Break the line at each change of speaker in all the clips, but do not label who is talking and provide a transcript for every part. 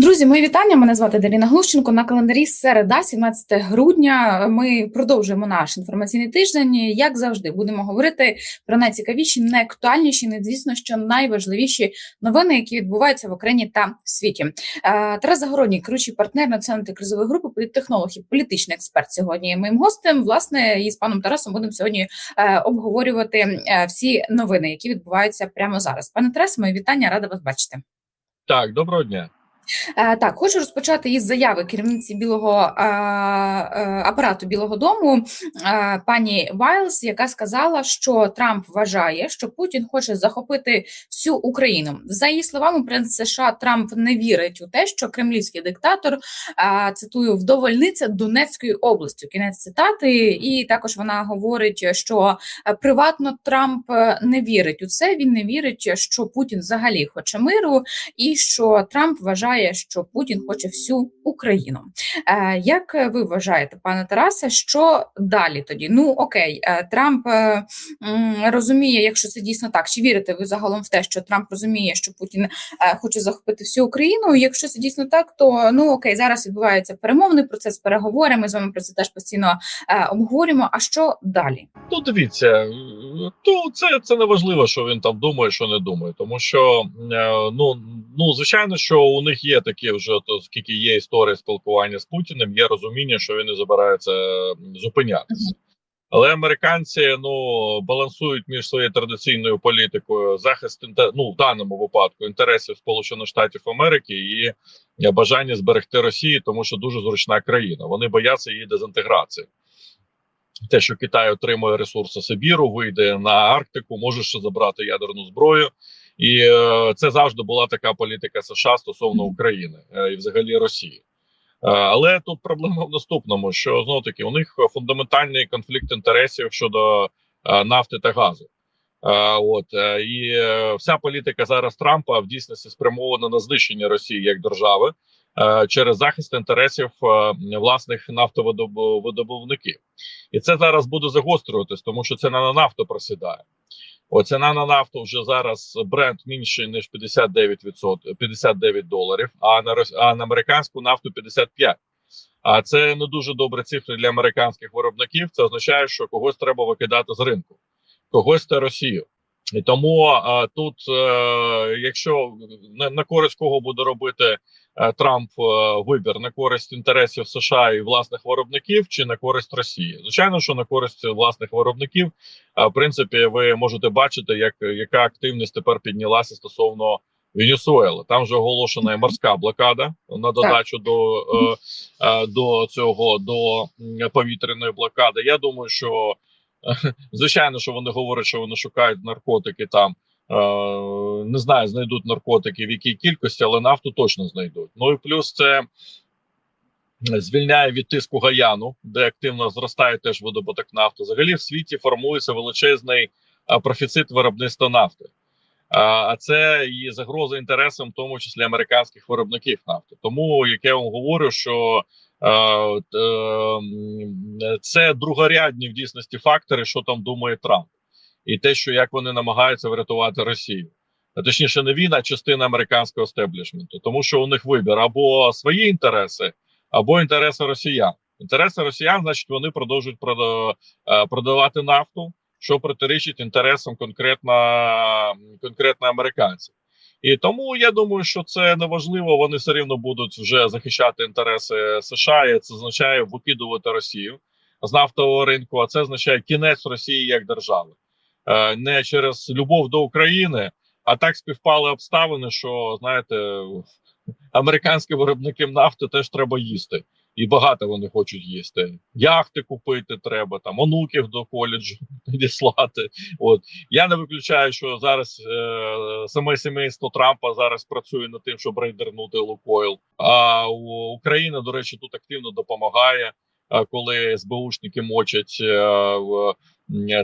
Друзі, мої вітання. Мене звати Даріна Глущенко. На календарі середа, 17 грудня. Ми продовжуємо наш інформаційний тиждень. Як завжди, будемо говорити про найцікавіші, найактуальніші, не звісно, що найважливіші новини, які відбуваються в Україні та в світі. Е, Тарас Загородній, керуючий партнер національної кризової групи, політтехнолог і політичний експерт. Сьогодні моїм гостем. Власне, і з паном Тарасом будемо сьогодні е, обговорювати е, всі новини, які відбуваються прямо зараз. Пане Тарасе, мої вітання, рада вас бачити.
Так, доброго дня.
Е, Так, хочу розпочати із заяви керівниці білого е, е, апарату Білого Дому пані Вайлс, яка сказала, що Трамп вважає, що Путін хоче захопити всю Україну. За її словами, принц США Трамп не вірить у те, що кремлівський диктатор цитую вдовольниться Донецькою областю. Кінець цитати, і також вона говорить, що приватно Трамп не вірить у це. Він не вірить, що Путін взагалі хоче миру, і що Трамп вважає, що Путін хоче всю Україну. Е, Як ви вважаєте, пане Тарасе, що далі тоді? Ну окей, е, Трамп е, розуміє, якщо це дійсно так, чи вірите ви загалом в те, що Трамп розуміє, що Путін хоче захопити всю Україну? Якщо це дійсно так, то ну окей, зараз відбувається перемовний процес, переговори. Ми з вами про це теж постійно обговорюємо. А що далі?
Ну, дивіться, то це, це не важливо, що він там думає, що не думає, тому що ну, ну звичайно, що у них є такі вже то скільки є історії спілкування з Путіним, є розуміння, що він не збирається м, зупинятися. Але американці ну балансують між своєю традиційною політикою захист ну, в даному випадку інтересів Сполучених Штатів Америки і е, бажання зберегти Росію, тому що дуже зручна країна. Вони бояться її дезінтеграції. Те, що Китай отримує ресурси Сибіру, вийде на Арктику, може ще забрати ядерну зброю, і е, це завжди була така політика США стосовно України е, і взагалі Росії. Е, але тут проблема в наступному: що знову таки у них фундаментальний конфлікт інтересів щодо нафти та газу. От і вся політика зараз Трампа в дійсності спрямована на знищення Росії як держави через захист інтересів власних нафтовидобувників. І це зараз буде загострюватись, тому що ціна на нафту просідає. О, ціна на нафту вже зараз бренд менше ніж 59%, 59 доларів, а на а на американську нафту 55. А це не дуже добрі цифри для американських виробників. Це означає, що когось треба викидати з ринку, когось це Росію. І тому а, тут, е, якщо на, на користь кого буде робити е, Трамп е, вибір? На користь інтересів США і власних виробників, чи на користь Росії, звичайно, що на користь власних виробників, а в принципі, ви можете бачити, як яка активність тепер піднялася стосовно Венесуели. Там вже оголошена і морська блокада на додачу до, е, е, до цього до повітряної блокади. Я думаю, що е, звичайно, що вони говорять, що вони шукають наркотики там. Е, не знаю, знайдуть наркотики в якій кількості, але нафту точно знайдуть. Ну і плюс це звільняє від тиску Гаяну, де активно зростає теж видобуток нафти. Взагалі в світі формується величезний профіцит виробництва нафти. А це і загроза інтересам, в тому числі американських виробників нафти. Тому як я вам говорю, що е, е, це другорядні в дійсності фактори, що там думає Трамп, і те, що як вони намагаються врятувати Росію. А Точніше, не він, а частина американського стеблішменту, тому що у них вибір або свої інтереси, або інтереси росіян. Інтереси росіян, значить, вони продовжують е, продавати нафту, що протирічить інтересам конкретно, конкретно американців. І тому я думаю, що це неважливо. Вони все рівно будуть вже захищати інтереси США. І це означає викидувати Росію з нафтового ринку. А це означає кінець Росії як держави, Е, не через любов до України, а так співпали обставини, що знаєте, американським виробникам нафти теж треба їсти. І багато вони хочуть їсти. Яхти купити треба, там онуків до коледжу відіслати. От я не виключаю, що зараз е, саме сімейство Трампа зараз працює над тим, щоб рейдернути Лукойл. А Україна, до речі, тут активно допомагає, е, коли СБУшники мочать е, в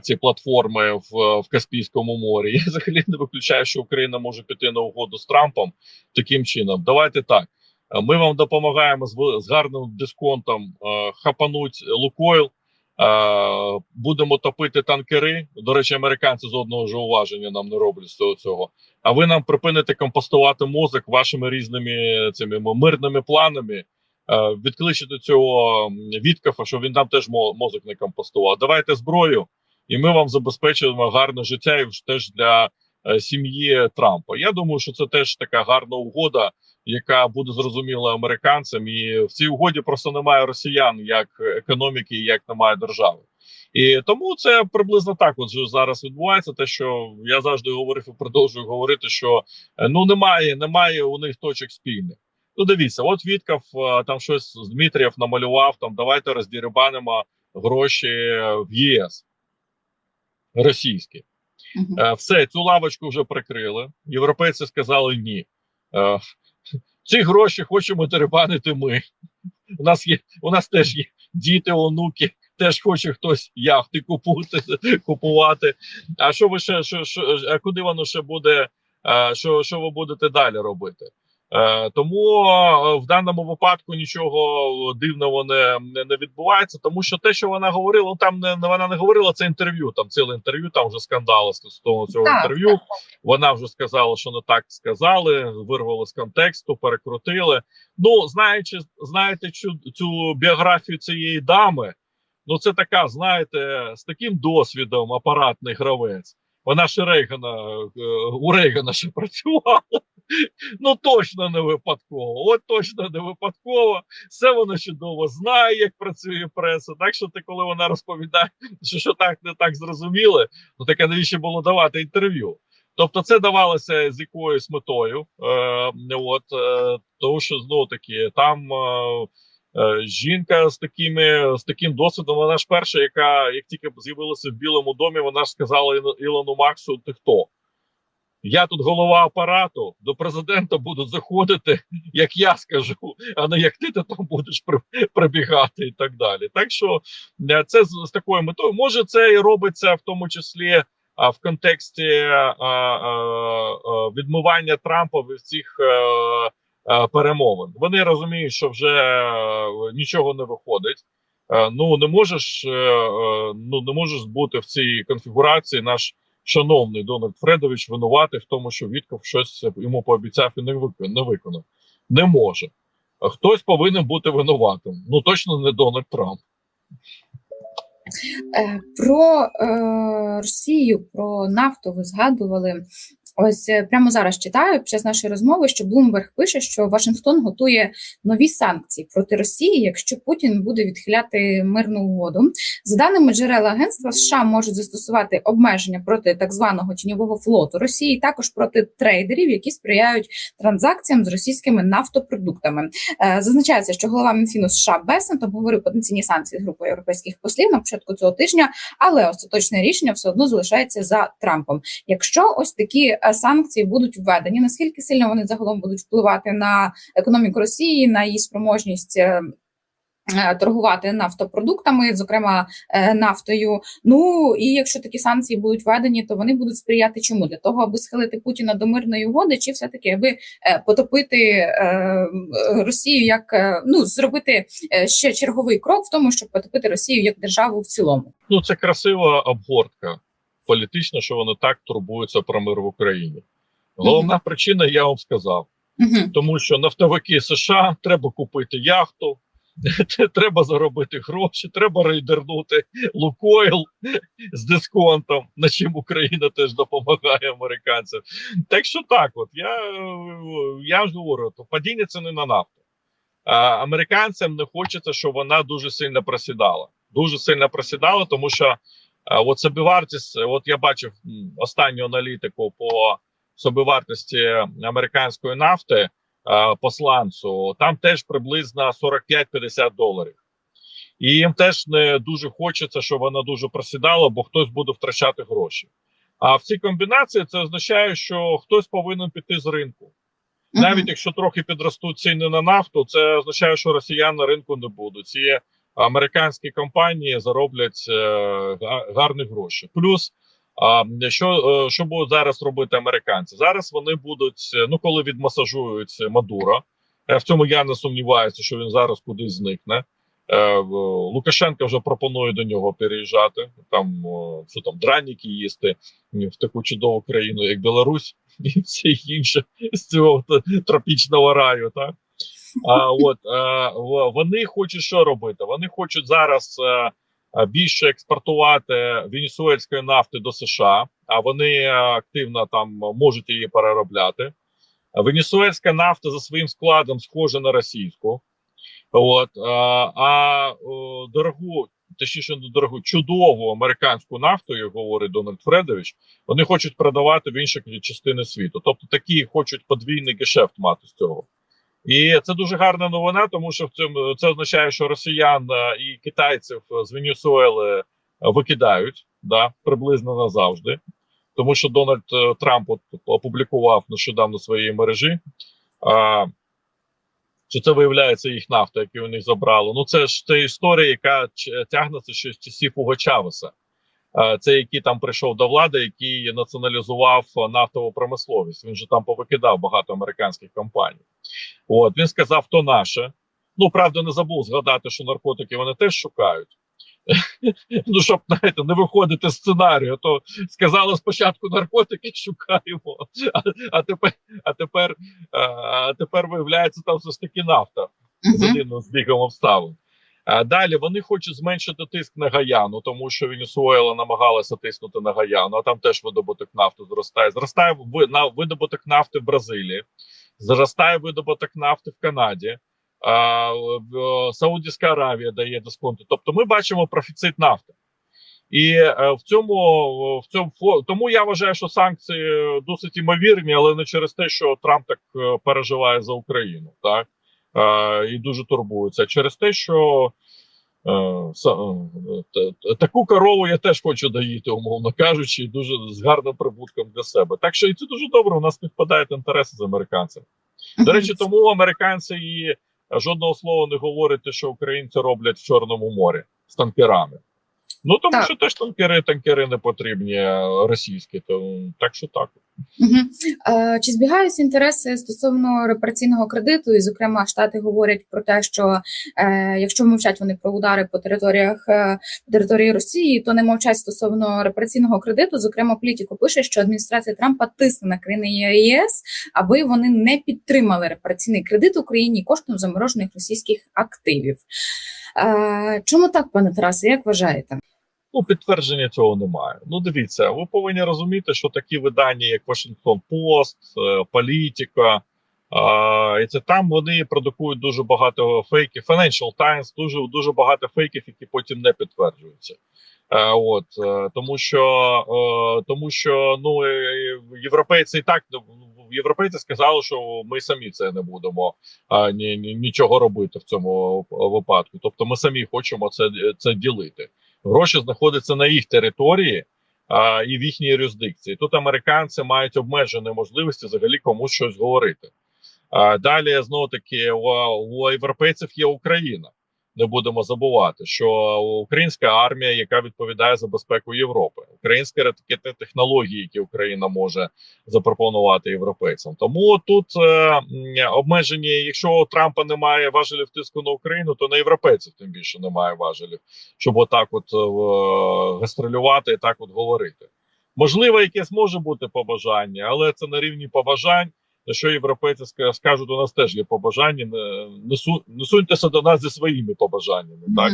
ці платформи в, в Каспійському морі. Я взагалі не виключаю, що Україна може піти на угоду з Трампом таким чином. Давайте так. Е, Ми вам допомагаємо з, гарним дисконтом е, хапануть Лукойл. Е, будемо топити танкери. До речі, американці з одного ж уваження нам не роблять з цього цього. А ви нам припините компостувати мозок вашими різними цими мирними планами. Відкличете цього м, Віткафа, щоб він нам теж мо- мозок не компостував. Давайте зброю, і ми вам забезпечуємо гарне життя і теж для сім'ї Трампа. Я думаю, що це теж така гарна угода, яка буде зрозуміла американцям. І в цій угоді просто немає росіян як економіки, як немає держави. І тому це приблизно так. От зараз відбувається. Те, що я завжди говорив і продовжую говорити, що е, ну немає, немає у них точок спільних. Ну, дивіться, от Віткав е, там щось з Дмитрієв намалював. Там давайте роздірибанимо гроші в ЄС російські. Е, Все, цю лавочку вже прикрили. Європейці сказали ні. Е, Ці гроші хочемо дерибанити ми. У нас є, у нас теж є діти, онуки, теж хоче хтось яхти купувати, купувати. А що ви ще що, що, куди воно ще буде? е, Що, що ви будете далі робити? Е, Тому е, в даному випадку нічого дивного не, не, не відбувається, тому що те, що вона говорила, ну, там не не- вона не говорила це інтерв'ю. Там ціле інтерв'ю, там вже скандали стосовно цього
Так,
інтерв'ю.
так,
Вона вже сказала, що не так сказали, вирвали з контексту, перекрутили. Ну, знаючи, знаєте, цю, цю біографію цієї дами, ну це така, знаєте, з таким досвідом апаратний гравець. Вона ще Рейгана е, у Рейгана ще працювала. Ну точно не випадково. От точно не випадково. Все вона чудово знає, як працює преса. Так що ти, коли вона розповідає, що, що так не так зрозуміли, ну таке навіщо було давати інтерв'ю? Тобто, це давалося з якоюсь метою. Е, от е, тому, що знову таки там. Е, Жінка з такими з таким досвідом, вона ж перша, яка як тільки з'явилася в Білому домі, вона ж сказала Іло- Ілону Максу: ти хто? Я тут голова апарату, до президента буду заходити, як я скажу, а не як ти, ти там будеш при- прибігати і так далі. Так що е, це з, з такою метою. Може, це і робиться в тому числі а, в контексті а, а, а, відмивання Трампа від цих е, е, перемовин. Вони розуміють, що вже е, нічого не виходить. Е, Ну не можеш, е, е, ну не можеш бути в цій конфігурації наш шановний Дональд Фредович винуватий в тому, що Вітков щось йому пообіцяв і не виконав. Не, може. Хтось повинен бути винуватим. Ну точно не Дональд Трамп.
Е, Про е, Росію, про нафту ви згадували. Ось е, прямо зараз читаю під час нашої розмови, що Блумберг пише, що Вашингтон готує нові санкції проти Росії, якщо Путін буде відхиляти мирну угоду. За даними джерел агентства, США можуть застосувати обмеження проти так званого тіньового флоту Росії, також проти трейдерів, які сприяють транзакціям з російськими нафтопродуктами. Е, Зазначається, що голова Мінфіну США Бесент обговорив потенційні санкції з групою європейських послів на початку цього тижня, але остаточне рішення все одно залишається за Трампом. Якщо ось такі е, санкції будуть введені, наскільки сильно вони загалом будуть впливати на економіку Росії, на її спроможність. е, е, Торгувати нафтопродуктами, зокрема е, нафтою. Ну і якщо такі санкції будуть введені, то вони будуть сприяти чому для того, аби схилити Путіна до мирної угоди, чи все таки аби е, потопити е, Росію, як е, ну зробити е, ще черговий крок в тому, щоб потопити Росію як державу в цілому.
Ну це красива обгортка політична, що вони так турбуються про мир в Україні. Головна причина, я вам сказав,
Угу.
тому що нафтовики США треба купити яхту. Треба заробити гроші, треба рейдернути Лукойл з дисконтом, на чим Україна теж допомагає американцям. Так що так, от я, я ж говорю, то падіння ціни на нафту. А, американцям не хочеться, щоб вона дуже сильно просідала. Дуже сильно просідала, тому що от собівартість, от я бачив останню аналітику по собівартості американської нафти е, по сланцу, там теж приблизно 45-50 доларів. І їм теж не дуже хочеться, щоб вона дуже просідала, бо хтось буде втрачати гроші. А в цій комбінації це означає, що хтось повинен піти з ринку. Навіть якщо трохи підростуть ціни на нафту, це означає, що росіян на ринку не будуть. Ці американські компанії зароблять е, гарні гроші. Плюс, що, е, що будуть зараз робити американці? Зараз вони будуть, е, ну коли відмасажують Мадуро, е, в цьому я не сумніваюся, що він зараз кудись зникне. Лукашенко вже пропонує до нього переїжджати. Там що там драніки їсти в таку чудову країну, як Білорусь, і все інше з цього тропічного раю. Так? А от е, вони хочуть що робити? Вони хочуть зараз е, е, більше експортувати венесуельської нафти до США, а вони активно там можуть її переробляти. Венесуельська нафта за своїм складом схожа на російську. От, е, а дорогу, точніше, не дорогу, чудову американську нафту, як говорить Дональд Фредович, вони хочуть продавати в інші частини світу. Тобто такі хочуть подвійний гешефт мати з цього. І це дуже гарна новина, тому що в цьому це означає, що росіян е, і китайців з Венесуели е, викидають да, приблизно назавжди. Тому що Дональд е, Трамп опублікував нещодавно в своїй мережі, а, що це виявляється їх нафта, яку них забрали. Ну це ж це історія, яка тягнеться ще з часів Уго Чавеса. Е, Це який там прийшов до влади, який націоналізував е, нафтову промисловість. Він же там повикидав багато американських компаній. От він сказав, то наше. Ну правда, не забув згадати, що наркотики вони теж шукають. Ну, щоб знаєте, не виходити з сценарію, то сказали спочатку наркотики шукаємо, а, а тепер, а тепер, а, а тепер виявляється, там все ж таки нафта з одним збігом обставин. А далі вони хочуть зменшити тиск на Гаяну, тому що Венесуела намагалася тиснути на Гаяну, а там теж видобуток нафти зростає. Зростає видобуток нафти в Бразилії, зростає видобуток нафти в Канаді. А, Саудівська Аравія дає дисконти. Тобто, ми бачимо профіцит нафти. І е, в цьому в цьому тому я вважаю, що санкції досить імовірні, але не через те, що Трамп так е, переживає за Україну, так е, і дуже турбується. а Через те, що е, е, та- та- таку корову я теж хочу доїти, умовно кажучи, і дуже з гарним прибутком для себе. Так що і це дуже добре. У нас співпадають інтереси з американцями. До речі, тому американці і жодного слова не говорять, що українці роблять в Чорному морі з танкерами. Ну тому
Так.
що теж танкери, танкери не потрібні е, російські, то так що так.
Е, Чи збігаються інтереси стосовно репараційного кредиту? І, зокрема, штати говорять про те, що е, якщо мовчать вони про удари по територіях е, території Росії, то не мовчать стосовно репараційного кредиту. Зокрема, політико пише, що адміністрація Трампа тисне на країни ЄС, аби вони не підтримали репараційний кредит Україні коштом заморожених російських активів. Е, Чому так, пане Тарасе? Як вважаєте?
Ну, підтвердження цього немає. Ну, дивіться, ви повинні розуміти, що такі видання, як Washington Post, е, Політика, і це там вони продукують дуже багато фейків. Financial Times дуже дуже багато фейків, які потім не підтверджуються. Е, от е, тому що тому що ну європейці і так ну, європейці сказали, що ми самі це не будемо нічого робити в цьому випадку. Тобто, ми самі хочемо це, це ділити гроші знаходяться на їх території а, і в їхній юрисдикції. Тут американці мають обмежені можливості взагалі комусь щось говорити. А, далі знову таки у, у європейців є Україна. Не будемо забувати, що українська армія, яка відповідає за безпеку Європи, українські ракетні технології, які Україна може запропонувати європейцям. Тому тут е, обмежені, якщо у Трампа немає важелів тиску на Україну, то на європейців тим більше немає важелів, щоб отак, от е, гастролювати і так от говорити. Можливо, якесь може бути побажання, але це на рівні побажань. На що європейці ска- скажуть, у нас теж є побажання, не, суньтеся до нас зі своїми побажаннями. Так.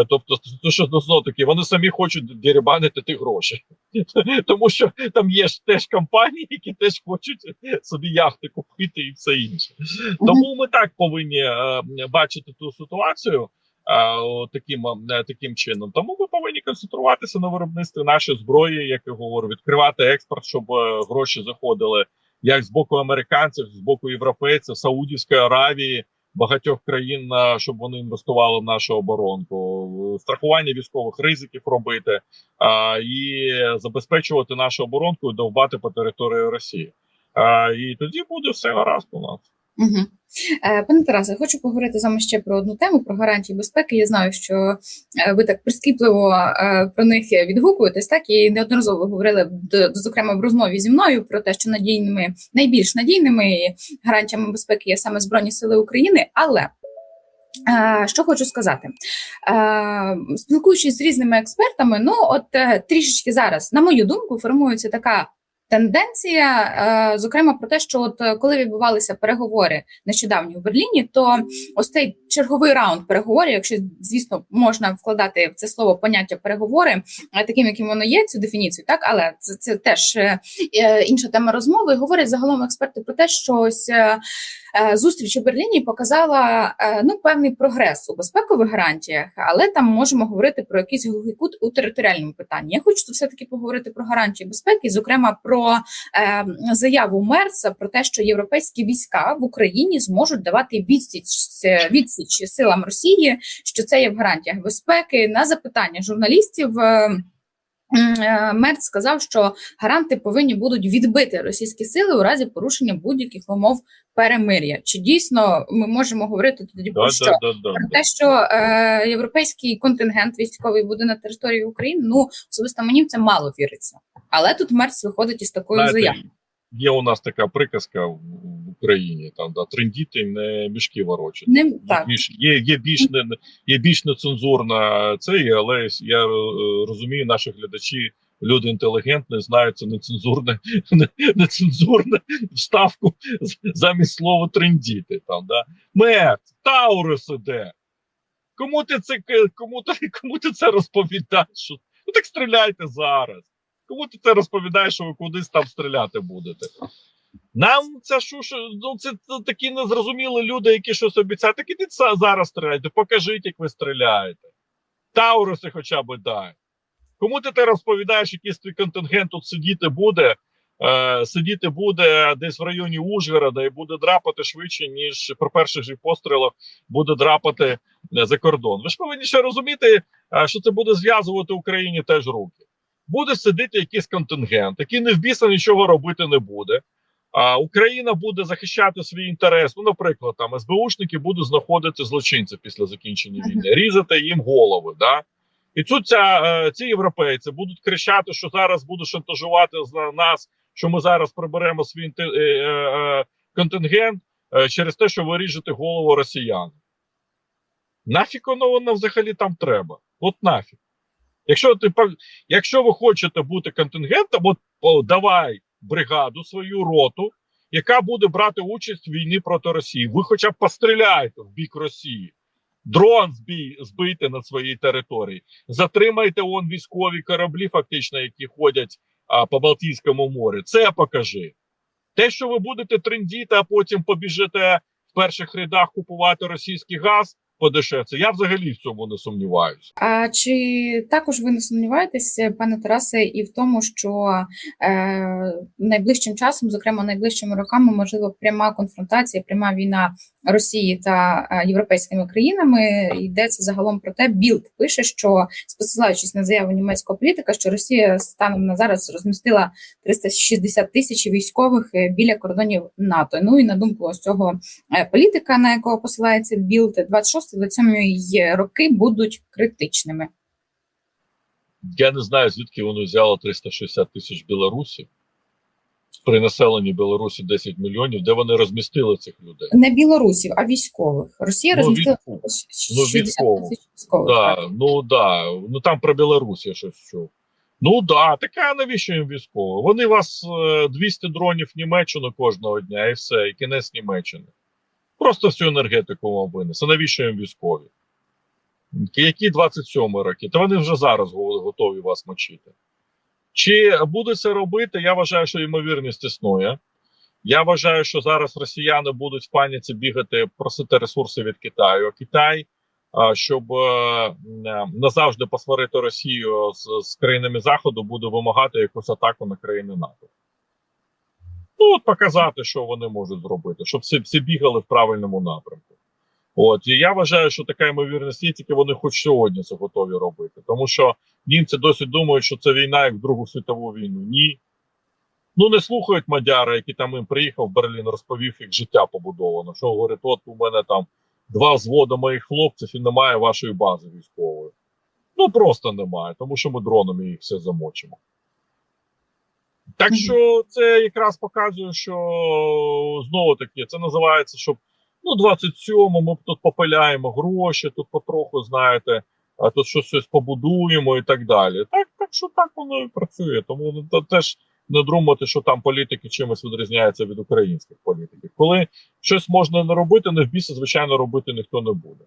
Е, Тобто, то що ну, знов таки, вони самі хочуть дерибанити ті гроші, тому що там є ж теж компанії, які теж хочуть собі яхти купити і все інше. Тому ми так повинні е, бачити ту ситуацію. е, о, Таким е, таким чином, тому ми повинні концентруватися на виробництві нашої зброї, як я говорю, відкривати експорт, щоб е, гроші заходили як з боку американців, з боку європейців, Саудівської Аравії, багатьох країн, щоб вони інвестували в нашу оборонку, страхування військових ризиків робити а, і забезпечувати нашу оборонку і довбати по території Росії. А, і тоді буде все гаразд у нас.
Угу. Пане Тарасе, хочу поговорити з вами ще про одну тему про гарантії безпеки. Я знаю, що е, ви так прискіпливо е, про них відгукуєтесь, так і неодноразово говорили зокрема в розмові зі мною про те, що надійними найбільш надійними гарантіями безпеки є саме збройні сили України. Але Що хочу сказати, спілкуючись з різними експертами, ну от трішечки зараз, на мою думку, формується така тенденція, е, зокрема про те, що от е, коли відбувалися переговори нещодавні у Берліні, то ось цей черговий раунд переговорів, якщо звісно можна вкладати в це слово поняття переговори, е, таким, яким воно є, цю дефініцію, так але це, це теж інша тема розмови. Говорять загалом експерти про те, що ось. Зустріч у Берліні показала ну певний прогрес у безпекових гарантіях, але там можемо говорити про якийсь глухий кут у територіальному питанні. Я хочу все таки поговорити про гарантії безпеки, зокрема про е, заяву Мерца про те, що європейські війська в Україні зможуть давати відсіч відсіч силам Росії, що це є в гарантіях безпеки. На запитання журналістів. е, е, Мерц сказав, що гаранти повинні будуть відбити російські сили у разі порушення будь-яких умов перемир'я. Чи дійсно ми можемо говорити тоді про
Да,
що?
да, да, да,
Про те, що е, європейський контингент військовий буде на території України, ну особисто мені в це мало віриться. Але тут Мерц виходить із такою заявою.
Є у нас така приказка Україні, там да трендіти не мішки ворочати.
Не
Є
так
більш є, є більш не є більш нецензурна це, але я е, розумію, наші глядачі, люди інтелігентні, знають це нецензурне, не- нецензурне вставку замість слова трендіти. Там да мед, Таурус іде. Кому ти це кому ти, кому ти це розповідаєш? Ну так стріляйте зараз. Кому ти це розповідаєш, що ви кудись там стріляти будете? Нам це що ну це, такі незрозумілі люди, які щось обіцяють. Так ідіть зараз стріляйте, покажіть, як ви стріляєте. Тауруси хоча б дай. Кому ти те розповідаєш, якийсь твій контингент тут сидіти буде, е, сидіти буде десь в районі Ужгорода і буде драпати швидше, ніж при перших же пострілах буде драпати е, за кордон. Ви ж повинні ще розуміти, е, що це буде зв'язувати Україні теж руки. Буде сидіти якийсь контингент, який не в біса нічого робити не буде. А Україна буде захищати свій інтерес. Ну, наприклад, там СБУшники будуть знаходити злочинців після закінчення війни, різати їм голови. Да? І тут ця, е, ці європейці будуть кричати, що зараз будуть шантажувати за нас, що ми зараз приберемо свій е, е, контингент через те, що ви ріжете голову росіян. Нафіг воно воно взагалі там треба? От нафіг. Якщо ти якщо ви хочете бути контингентом, от о, давай бригаду, свою роту, яка буде брати участь в війні проти Росії. Ви хоча б постріляйте в бік Росії. Дрон збій, збийте на своїй території. Затримайте он військові кораблі, фактично, які ходять а, по Балтійському морю. Це покажи. Те, що ви будете трендіти, а потім побіжите в перших рядах купувати російський газ подешевше. Я взагалі в цьому не сумніваюся.
А чи також ви не сумніваєтесь, пане Тарасе, і в тому, що е, найближчим часом, зокрема найближчими роками, можливо, пряма конфронтація, пряма війна Росії та е, європейськими країнами йдеться загалом про те, Білд пише, що посилаючись на заяву німецького політика, що Росія станом на зараз розмістила 360 тисяч військових е, біля кордонів НАТО. Ну і на думку ось цього е, політика, на якого посилається Білд, 26-27 роки будуть критичними.
Я не знаю, звідки вони взяли 360 тисяч білорусів при населенні Білорусі 10 мільйонів, де вони розмістили цих людей.
Не білорусів, а військових. Росія
Ну,
розмістила
військових.
60
військових.
військових.
Да,
так.
ну да. Ну там про Білорусь я щось чув. Ну да, така навіщо їм військово? Вони вас е, 200 дронів Німеччину кожного дня, і все, і кінець Німеччини. Просто всю енергетику вам винесе. Навіщо їм військові? Які 27 роки? Та вони вже зараз готові вас мочити. Чи буде це робити? Я вважаю, що ймовірність існує. Я вважаю, що зараз росіяни будуть в паніці бігати, просити ресурси від Китаю. Китай, щоб е, назавжди посварити Росію з, з країнами Заходу, буде вимагати якусь атаку на країни НАТО. Ну, от показати, що вони можуть зробити, щоб всі, всі бігали в правильному напрямку. От і я вважаю, що така ймовірність є, тільки вони хоч сьогодні це готові робити. Тому що німці досі думають, що це війна як в Другу світову війну. Ні. Ну не слухають Мадяра, який там їм приїхав в Берлін, розповів, як життя побудовано. Що говорить, от у мене там два взводи моїх хлопців і немає вашої бази військової. Ну просто немає, тому що ми дронами їх все замочимо. Так що це якраз показує, що знову таки це називається, щоб ну 27-му ми тут попиляємо гроші, тут потроху знаєте, а тут щось, щось побудуємо і так далі. Так, так що так воно і працює. Тому ну, теж не думати, що там політики чимось відрізняються від українських політиків. Коли щось можна не робити, не в біса, звичайно, робити ніхто не буде.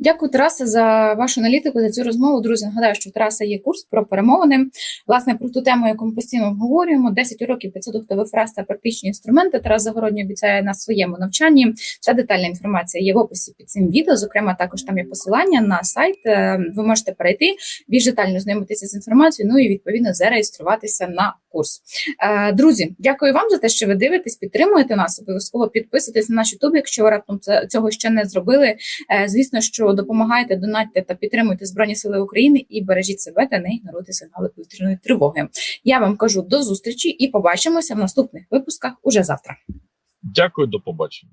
Дякую, Тарасе, за вашу аналітику, за цю розмову. Друзі, нагадаю, що в Тараса є курс про перемовини. Власне, про ту тему, яку ми постійно обговорюємо. 10 уроків 500 октових фраз та практичні інструменти. Тарас Загородній обіцяє на своєму навчанні. Вся детальна інформація є в описі під цим відео. Зокрема, також там є посилання на сайт. Е, Ви можете перейти, більш детально знайомитися з інформацією, ну і відповідно зареєструватися на курс. Е, Друзі, дякую вам за те, що ви дивитесь, підтримуєте нас. Обов'язково підписуйтесь на наш YouTube, якщо ви раптом цього ще не зробили. Е, Звісно, що допомагайте, донатьте та підтримуйте Збройні Сили України і бережіть себе та не ігноруйте сигнали повітряної тривоги. Я вам кажу до зустрічі і побачимося в наступних випусках уже завтра.
Дякую, до побачення.